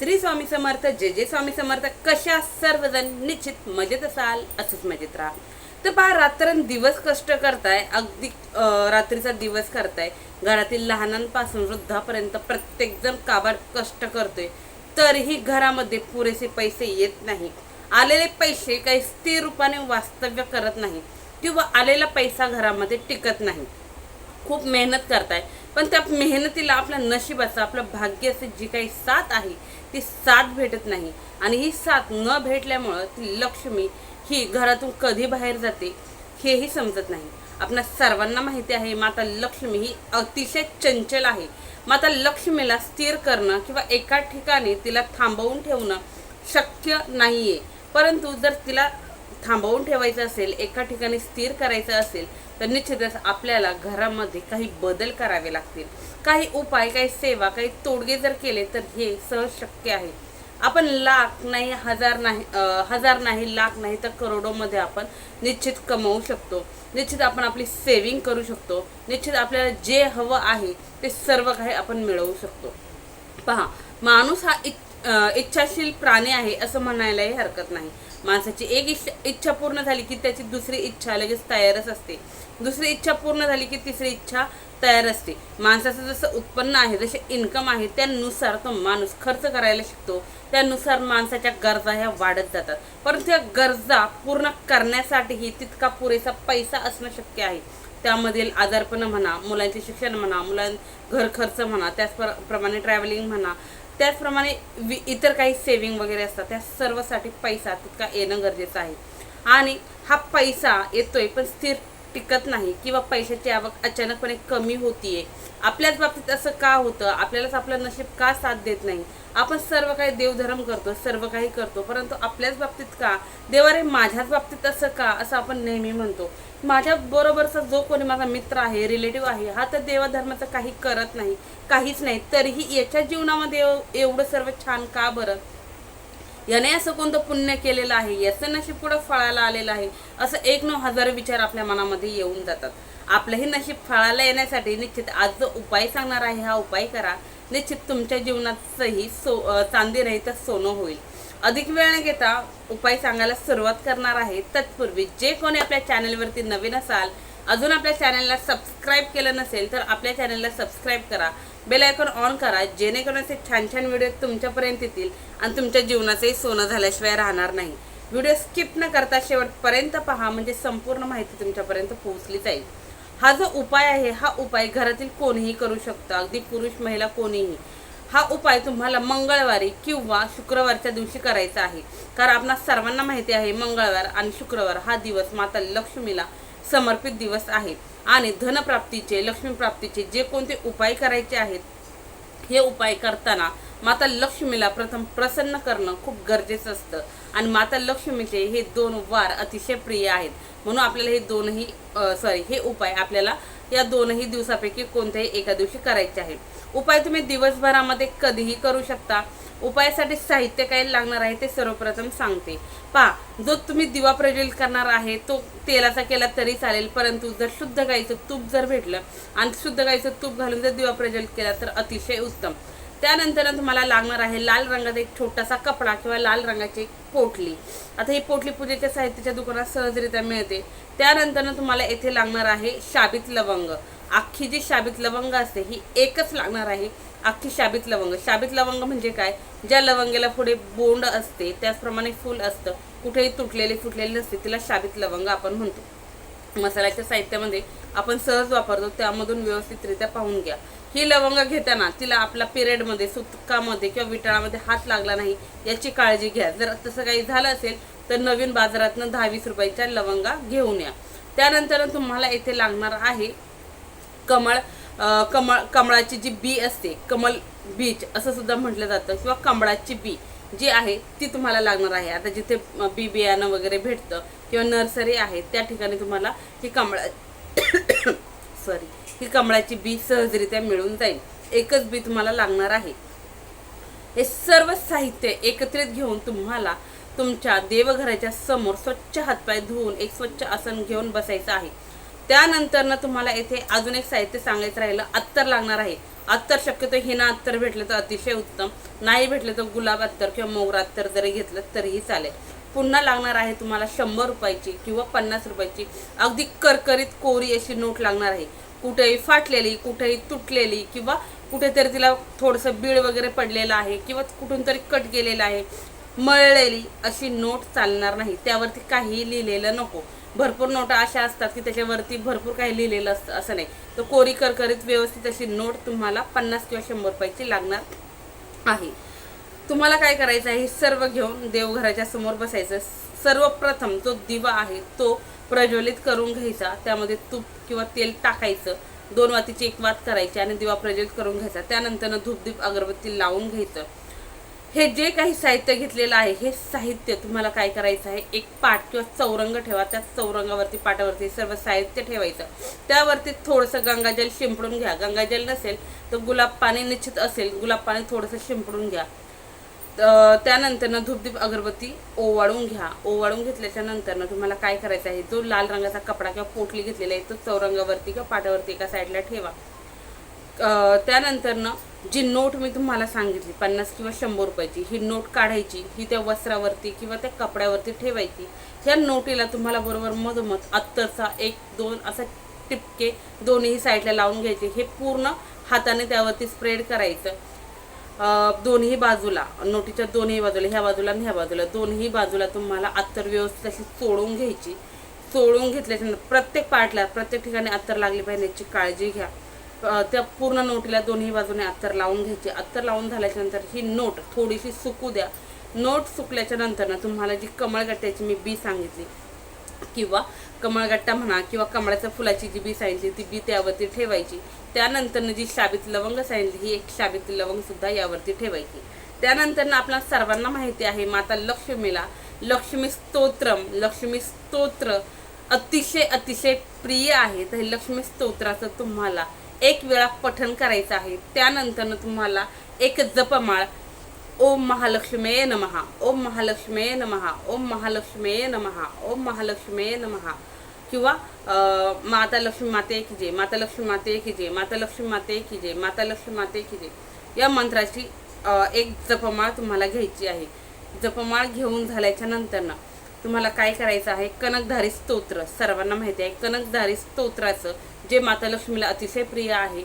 श्री स्वामी समर्थ जे जे स्वामी समर्थ कशा सर्वजण निश्चित मजेत असाल असंच मजेत राहा. तर पहा रात्रन दिवस कष्ट करताय अगदी रात्रीचा दिवस करताय. घरातील लहानांपासून वृद्धापर्यंत प्रत्येकजण काबाड कष्ट करतोय. तरीही घरामध्ये पुरेसे पैसे येत नाही. आलेले पैसे काही स्थिर रूपाने वास्तव्य करत नाही. किंवा आलेला पैसा घरामध्ये टिकत नाही. खूप मेहनत करताय. पण त्या मेहनतीला आपल्या नशिबाचं आपलं भाग्याची जी काही साथ आहे ती साथ भेटत नाही. आणि ही साथ न भेटल्यामुळं ती लक्ष्मी ही घरातून कधी बाहेर जाते हेही समजत नाही. आपल्या सर्वांना माहिती आहे माता लक्ष्मी ही अतिशय चंचल आहे. माता लक्ष्मीला स्थिर करणं किंवा एका ठिकाणी तिला थांबवून ठेवणं शक्य नाही आहे परंतु जर तिला थांबवून ठेवायचं असेल एका ठिकाणी स्थिर करायचं असेल तर निश्चितच आपल्याला घरामध्ये काही बदल करावे लागतील. काही उपाय काही सेवा काही तोडगे जर केले तर हे सहज शक्य आहे. आपण लाख नाही हजार नाही हजार नाही लाख नाही तर करोडोमध्ये आपण निश्चित कमवू शकतो. निश्चित आपण आपली सेविंग करू शकतो. निश्चित आपल्याला जे हवं आहे ते सर्व काही आपण मिळवू शकतो. पहा माणूस हा इच्छाशील प्राणी आहे असं म्हणायलाही हरकत नाही. माणसाची एक इच्छा इच्छा पूर्ण झाली की त्याची दुसरी इच्छा लगेच तयारच असते. दुसरी इच्छा पूर्ण झाली की तिसरी इच्छा तयार असते. माणसाचं जसं उत्पन्न आहे जसे इन्कम आहे त्यानुसार तो माणूस खर्च करायला शिकतो. त्यानुसार माणसाच्या गरजा ह्या वाढत जातात. परंतु या गरजा पूर्ण करण्यासाठीही तितका पुरेसा पैसा असणं शक्य आहे. त्यामधील आजारपणं म्हणा मुलांचे शिक्षण म्हणा मुलां घर खर्च म्हणा त्याचप्रमाणे ट्रॅव्हलिंग म्हणा त्याचप्रमाणे वि- इतर काही सेविंग वगैरे असतात त्या सर्वसाठी पैसा तितका येणं गरजेचं आहे. आणि हा पैसा येतोय पण स्थिर टिकत नाही किंवा पैशाची आवक अचानकपणे कमी होतीये. आपल्याच बाबतीत असं का होतं? आपल्यालाच आपलं नशीब का साथ देत नाही? आपण सर्व काही देवधर्म करतो सर्व काही करतो परंतु आपल्याच बाबतीत का? देवारे माझ्याच बाबतीत असं का? असं आपण नेहमी म्हणतो. माझ्या बरोबरचा जो कोणी माझा मित्र आहे रिलेटिव्ह आहे हा तर देवाधर्माचं काही करत नाही काहीच नाही. तरीही याच्या जीवनामध्ये एवढं सर्व छान का बरं? याने असं कोणतं पुण्य केलेलं आहे? याचं नशीब पुढं फळाला आलेलं आहे? असं एक नऊ हजार विचार आपल्या मनामध्ये येऊन जातात. आपलंही नशीब फळाला येण्यासाठी निश्चित आज जो उपाय सांगणार आहे हा उपाय करा. निश्चित तुमच्या जीवनाचंही सो चांदी नाही तर सोनं होईल. अधिक वेळ न घेता उपाय सांगायला सुरुवात करणार आहे. तत्पूर्वी जे कोणी आपल्या चॅनलवरती नवीन असाल अजून आपल्या चॅनलला सबस्क्राईब केलं नसेल तर आपल्या चॅनलला सबस्क्राईब करा. बेल आयकॉन ऑन करा जेणेकरून असे छान छान व्हिडिओ तुमच्यापर्यंत येतील आणि तुमच्या जीवनाचंही सोनं झाल्याशिवाय राहणार नाही. व्हिडिओ स्किप न करता शेवटपर्यंत पहा म्हणजे संपूर्ण माहिती तुमच्यापर्यंत पोहोचली जाईल. हा जो उपाय आहे हा उपाय घरातील कोणीही करू शकतो. अगदी पुरुष महिला कोणीही. हा उपाय तुम्हाला मंगळवारी किंवा शुक्रवारच्या दिवशी करायचा आहे. कारण आपणा सर्वांना माहिती आहे मंगळवार आणि शुक्रवार हा दिवस माता लक्ष्मीला समर्पित दिवस आहे. आणि धनप्राप्तीचे लक्ष्मीप्राप्तीचे जे कोणते उपाय करायचे आहेत हे उपाय करताना माता लक्ष्मीला प्रथम प्रसन्न करणं खूप गरजेचं असतं. आणि माता लक्ष्मीचे हे दोन वार अतिशय प्रिय आहेत. म्हणून आपल्याला हे दोनही सॉरी हे उपाय आपल्याला या दोनही दिवसापैकी कोणत्याही एका दिवशी करायचे आहे उपाय तुम्ही दिवसभरामध्ये कधीही करू शकता. उपायासाठी साहित्य काय लागणार आहे ते सर्वप्रथम सांगते. पहा जो तुम्ही दिवा प्रज्वलित करणार आहे तो तेलाचा केला तरी चालेल परंतु जर शुद्ध गाईचं तूप जर भेटलं आणि शुद्ध गाईचं तूप घालून जर दिवा प्रज्वलित केला तर अतिशय उत्तम. त्यानंतर तुम्हाला लागणार आहे लाल रंगाचा एक छोटासा कपडा किंवा लाल रंगाची एक पोटली. आता ही पोटली पूजेच्या साहित्याच्या दुकानात सहजरित्या मिळते. त्यानंतर तुम्हाला येथे लागणार आहे शाबीत लवंग. अख्खी जी शाबीत लवंग असते ही एकच लागणार आहे अख्खी शाबीत लवंग. शाबीत लवंग म्हणजे काय? ज्या लवंगेला पुढे बोंड असते त्याचप्रमाणे फुल असतं. कुठेही तुटलेले फुटलेले नसते तिला शाबीत लवंग आपण म्हणतो. मसाल्याच्या साहित्यामध्ये आपण सहज वापरतो त्यामधून व्यवस्थितरित्या पाहून घ्या. ही लवंग घेताना तिला आपला पिरियडमध्ये सुतकामध्ये किंवा विटाळामध्ये हात लागला नाही याची काळजी घ्या. जर तसं काही झालं असेल तर नवीन बाजारातनं दहा वीस रुपयाच्या लवंगा घेऊन या. त्यानंतर तुम्हाला येथे लागणार आहे कमळ कमळ कमळाची जी बी असते कमल बीज असं सुद्धा म्हटलं जातं किंवा कमळाची बी जी आहे ती तुम्हाला लागणार आहे. आता जिथे बी बियाणं वगैरे भेटतं किंवा नर्सरी आहे त्या ठिकाणी तुम्हाला ही कमळा सॉरी ही कमळाची बी सहजरित्या मिळून जाईल. एकच बी तुम्हाला लागणार आहे. हे सर्व साहित्य एकत्रित घेऊन तुम्हाला तुमच्या देवघराच्या समोर स्वच्छ हातपाय धुवून एक स्वच्छ आसन घेऊन बसायचं आहे. त्यानंतर ना तुम्हाला येथे अजून एक साहित्य सांगायचं राहिलं अत्तर लागणार आहे. अत्तर शक्यतो हिना अत्तर भेटलं तर अतिशय उत्तम. नाही भेटलं तर गुलाब अत्तर किंवा मोगरा अत्तर जरी घेतलं तरीही चालेल. पुन्हा लागणार आहे तुम्हाला शंभर रुपयाची किंवा पन्नास रुपयाची अगदी करकरीत कोरी अशी नोट लागणार आहे. कुठेही फाटलेली कुठेही तुटलेली किंवा कुठेतरी तिला थोडंसं बीळ वगैरे पडलेलं आहे किंवा कुठून तरी कट गेलेलं आहे मळलेली अशी नोट चालणार नाही. त्यावरती काहीही लिहिलेलं नको. भरपूर नोटा अशा असतात की त्याच्यावरती भरपूर काही लिहिलेलं असतं असं नाही. तर कोरी करकरीत व्यवस्थित अशी नोट तुम्हाला पन्नास किंवा शंभर रुपयाची लागणार आहे. तुम्हाला काय करायचं आहे? हे सर्व घेऊन देवघराच्या समोर बसायचं. सर्वप्रथम जो दिवा आहे तो प्रज्वलित करून घ्यायचा. त्यामध्ये तूप किंवा तेल टाकायचं. दोन वातीची एक वात करायची आणि दिवा प्रज्वलित करून घ्यायचा. त्यानंतर धूपदीप अगरबत्ती लावून घ्यायचं. हे जे काही साहित्य घेतलेलं आहे हे साहित्य तुम्हाला काय करायचं आहे? एक पाट किंवा चौरंग ठेवा. त्या चौरंगावरती पाटावरती सर्व साहित्य ठेवायचं. त्यावरती थोडंसं गंगाजल शिंपडून घ्या. गंगाजल नसेल तर गुलाब पाणी निश्चित असेल. गुलाब पाणी थोडंसं शिंपडून घ्या. त्यानंतरनं धूपदीप अगरबत्ती ओवाळून घ्या. ओवाळून घेतल्याच्या नंतरनं तुम्हाला काय करायचं आहे? जो लाल रंगाचा कपडा किंवा पोटली घेतलेला आहे तो चौरंगावरती किंवा पाटावरती एका साईडला ठेवा. त्यानंतरनं जी नोट मी तुम्हाला सांगितली पन्नास किंवा शंभर रुपयाची ही नोट काढायची ही त्या वस्त्रावरती किंवा त्या कपड्यावरती ठेवायची ह्या नोटीला तुम्हाला बरोबर मधोमध अत्तरचा एक दोन असा टिपके दोन्ही साईडला लावून घ्यायचे. हे पूर्ण हाताने त्यावरती स्प्रेड करायचं. दोन्ही बाजूला नोटीच्या दोन्ही बाजूला ह्या बाजूला आणि ह्या बाजूला दोन्ही बाजूला तुम्हाला अत्तर व्यवस्थित अशी चोळून घ्यायची. चोळून घेतल्याच्यानंतर प्रत्येक पार्टला प्रत्येक ठिकाणी अत्तर लागली पाहिजे याची काळजी घ्या. त्या पूर्ण नोटीला दोन्ही बाजूने अत्तर लावून घ्यायची. अत्तर लावून झाल्याच्यानंतर ही नोट थोडीशी सुकू द्या. नोट सुकल्याच्या नंतर ना तुम्हाला जी कमळगट्ट्याची मी बी सांगितली किंवा कमळगट्टा म्हणा किंवा कमळाच्या फुलाची जी बी सांगितली ती बी त्यावरती ठेवायची. त्यानंतर जी शाबीत लवंग सांगितली ही एक शाबीत लवंगसुद्धा यावरती ठेवायची. त्यानंतर आपल्या सर्वांना माहिती आहे माता लक्ष्मीला लक्ष्मी स्तोत्रम लक्ष्मी स्तोत्र अतिशय अतिशय प्रिय आहे. तर हे लक्ष्मी स्तोत्राचं तुम्हाला एक वेळा पठण करायचं आहे. त्यानंतरनं तुम्हाला एक जपमाळ. ओम महालक्ष्मे नमहा ओम महालक्ष्मे नमहा ओम महालक्ष्मे नमहा ओम महालक्ष्मे नमहा किंवा माता लक्ष्मी माते की जय. माता लक्ष्मी माते की जय. माता लक्ष्मी माते की जय. माता लक्ष्मी माते की जय. या मंत्राची एक जपमाळ तुम्हाला घ्यायची आहे. जपमाळ घेऊन झाल्याच्या नंतरनं तुम्हाला काय करायचं आहे? कनकधारी स्तोत्र. सर्वांना माहिती आहे. कनकधारी स्तोत्राचं जे माता लक्ष्मीला अतिशय प्रिय आहे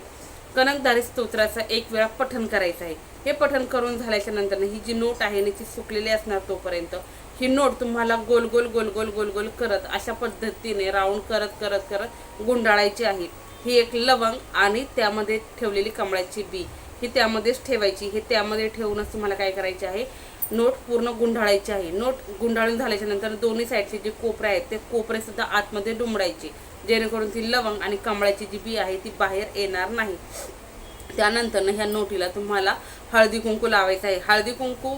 कनकधारी स्तोत्राचं एक वेळा पठन करायचं आहे. हे पठन करून झाल्याच्यानंतर ही जी नोट आहे ना ती सुकलेली असणार तोपर्यंत ही नोट तुम्हाला गोल गोल गोल गोल गोल गोल करत अशा पद्धतीने राऊंड करत करत करत गुंडाळायची आहे. ही एक लवंग आणि त्यामध्ये ठेवलेली कमळाची बी. ही त्यामध्येच ठेवायची. हे त्यामध्ये ठेवूनच तुम्हाला काय करायचे आहे? नोट पूर्ण गुंडाळायची आहे. नोट गुंडाळून झाल्याच्यानंतर दोन्ही साईडचे जे कोपरे आहेत ते कोपरेसुद्धा आतमध्ये डुंबडायचे. जेणेकरून ती लवंग आणि कमळाची जी बी आहे ती बाहेर येणार नाही. त्यानंतर ह्या नोटीला तुम्हाला हळदी कुंकू लावायचं आहे. हळदी कुंकू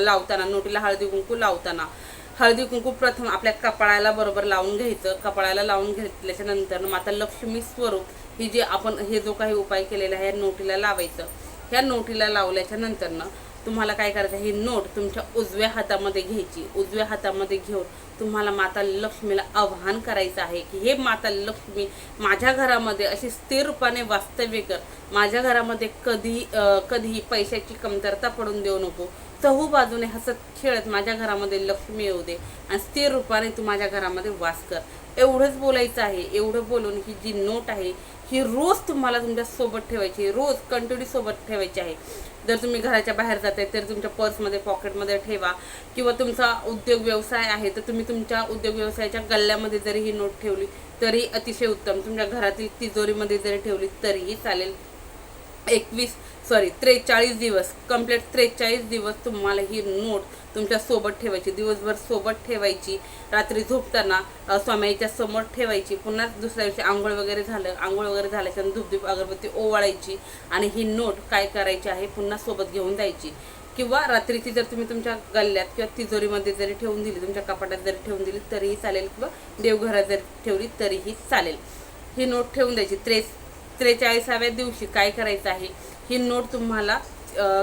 लावताना नोटीला हळदी कुंकू लावताना हळदी कुंकू प्रथम आपल्या कपाळाला बरोबर लावून घ्यायचं. कपाळाला लावून घेतल्याच्या नंतर माता लक्ष्मी स्वरूप ही जी आपण हे जो काही उपाय केलेला आहे या नोटीला लावायचं. ह्या नोटीला लावल्याच्या नंतरनं तुम्हाला काय करायचं ही नोट तुमच्या उजव्या हातामध्ये घ्यायची. उजव्या हातामध्ये घेऊन तुम्हाला माता लक्ष्मीला आवाहन करायचं आहे की हे माता लक्ष्मी माझ्या घरामध्ये अशी स्थिर रूपाने वास्तव्य कर. माझ्या घरामध्ये कधी कधीही पैशाची कमतरता पडून देऊ नको. चहू बाजूने हसत खेळत माझ्या घरामध्ये लक्ष्मी येऊ दे आणि स्थिर रूपाने तू माझ्या घरामध्ये वास कर. एवढंच बोलायचं आहे. एवढं बोलून ही जी नोट आहे ही रोज तुम्हाला तुमच्यासोबत ठेवायची रोज कंटिन्यू सोबत ठेवायची आहे. जर तुम्ही घराच्या बाहेर जाताय तर तुमच्या पर्समध्ये पॉकेटमध्ये ठेवा. किंवा तुमचा उद्योग व्यवसाय आहे तर तुम्ही तुमच्या उद्योग व्यवसायाच्या गल्ल्यामध्ये जरी ही नोट ठेवली तरी अतिशय उत्तम. तुमच्या घरातील तिजोरीमध्ये जरी ठेवली तरीही चालेल. एकवीस सॉरी त्रेचाळीस दिवस. कंप्लीट त्रेचाळीस दिवस तुम्हाला ही नोट तुमच्यासोबत ठेवायची. दिवसभर सोबत ठेवायची. रात्री झोपताना स्वामीच्या समोर ठेवायची. पुन्हा दुसऱ्या दिवशी आंघोळ वगैरे झालं आंघोळ वगैरे झाल्याच्या धुपधूप अगरबत्ती ओवाळायची आणि ही नोट काय करायची आहे पुन्हा सोबत घेऊन जायची. किंवा रात्रीची जर तुम्ही तुमच्या गल्ल्यात किंवा तिजोरीमध्ये जरी ठेवून दिली तुमच्या कपाटात जरी ठेवून दिली तरीही चालेल किंवा देवघरात जरी ठेवली तरीही चालेल. ही नोट ठेवून द्यायची. त्रे त्रेचाळीसाव्या दिवशी काय करायचं आहे? ही नोट तुम्हाला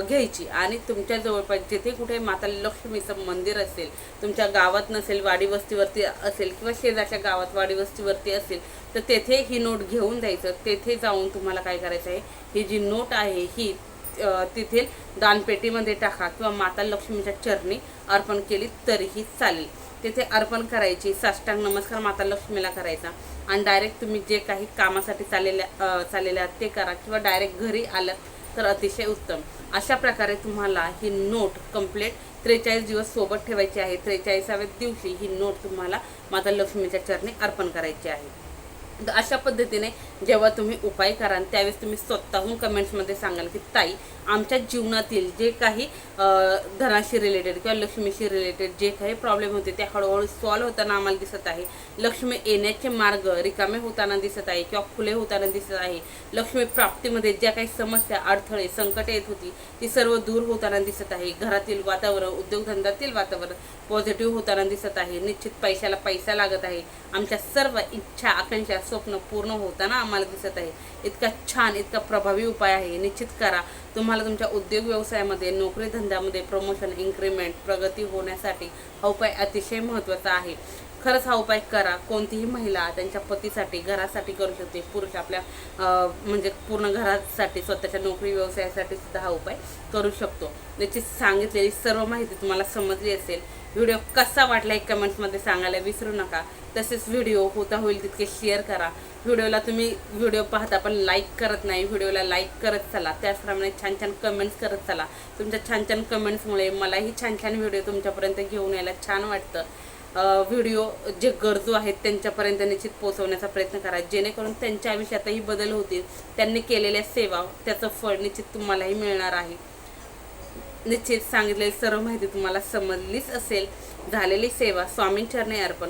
घ्यायची. आणि तुमच्या जवळपास जिथे कुठे माता लक्ष्मीचं मंदिर असेल तुमच्या गावात नसेल वाडी वस्तीवरती असेल किंवा शेजारच्या गावात वाडी वस्तीवरती असेल तर तेथे ही नोट घेऊन जायचं तेथे जाऊन तुम्हाला काय करायचं आहे ही जी नोट आहे ही तेथील दानपेटीमध्ये टाका किंवा माता लक्ष्मीच्या चरणी अर्पण केली तरीही चालेल. तेथे अर्पण करायची. साष्टांग नमस्कार माता लक्ष्मीला करायचा. आणि डायरेक्ट तुम्ही जे काही कामासाठी चाललेल्या चाललेल्या आहात ते करा किंवा डायरेक्ट घरी आलं तर अतिशय उत्तम. अशा प्रकारे तुम्हाला ही नोट कंप्लीट त्रेचाळीस दिवस सोबत ठेवायची आहे. त्रेचाळीसाव्या दिवशी ही नोट तुम्हाला माता लक्ष्मीच्या चरणी अर्पण करायची आहे. अशा पद्धतीने जेव्हा तुम्ही उपाय कराल त्यावेळेस तुम्ही स्वतःहून कमेंट्समध्ये सांगाल की ताई आमच्या जीवनातील जे काही धनाशी रिलेटेड किंवा लक्ष्मीशी रिलेटेड जे काही प्रॉब्लेम होते ते हळूहळू सॉल्व्ह होताना आम्हाला दिसत आहे. लक्ष्मी येण्याचे मार्ग रिकामे होताना दिसत आहे किंवा खुले होताना दिसत आहे. लक्ष्मी प्राप्तीमध्ये ज्या काही समस्या अडथळे संकटे येत होती ती सर्व दूर होताना दिसत आहे. घरातील वातावरण उद्योगधंद्यातील वातावरण पॉझिटिव्ह होताना दिसत आहे. निश्चित पैशाला पैसा लागत आहे. आमच्या सर्व इच्छा आकांक्षा स्वप्न पूर्ण होताना आम्हाला दिसत आहे. इतका छान इतका प्रभावी उपाय आहे. निश्चित करा तुम्हाला तुमच्या उद्योग व्यवसायामध्ये नोकरी धंद्यामध्ये प्रमोशन इन्क्रीमेंट प्रगती होण्यासाठी हा उपाय अतिशय महत्त्वाचा आहे. खरंच हा उपाय करा. कोणतीही महिला त्यांच्या पतीसाठी घरासाठी करू शकते. पुरुष आपल्या म्हणजे पूर्ण घरासाठी स्वतःच्या नोकरी व्यवसायासाठी सुद्धा हा उपाय करू शकतो. त्याची सांगितलेली सर्व माहिती तुम्हाला समजली असेल. व्हिडिओ कसा वाटला एक कमेंट्समध्ये सांगायला विसरू नका. तसेच व्हिडिओ होता होईल तितके शेअर करा. व्हिडिओला तुम्ही व्हिडिओ पाहता पण लाईक करत नाही. व्हिडिओला लाईक करत चला. त्याचप्रमाणे छान छान कमेंट्स करत चला. तुमच्या छान छान कमेंट्समुळे मलाही छान छान व्हिडिओ तुमच्यापर्यंत घेऊन यायला छान वाटतं. व्हिडिओ जे गरजू आहेत त्यांच्यापर्यंत निश्चित पोहोचवण्याचा प्रयत्न करा. जेणेकरून त्यांच्या आयुष्यातही बदल होतील. त्यांनी केलेल्या सेवा त्याचं फळ निश्चित तुम्हालाही मिळणार आहे. निश्चित सांगितलेली सर्व माहिती तुम्हाला समजलीच असेल. झालेली सेवा स्वामींचरणे अर्पण.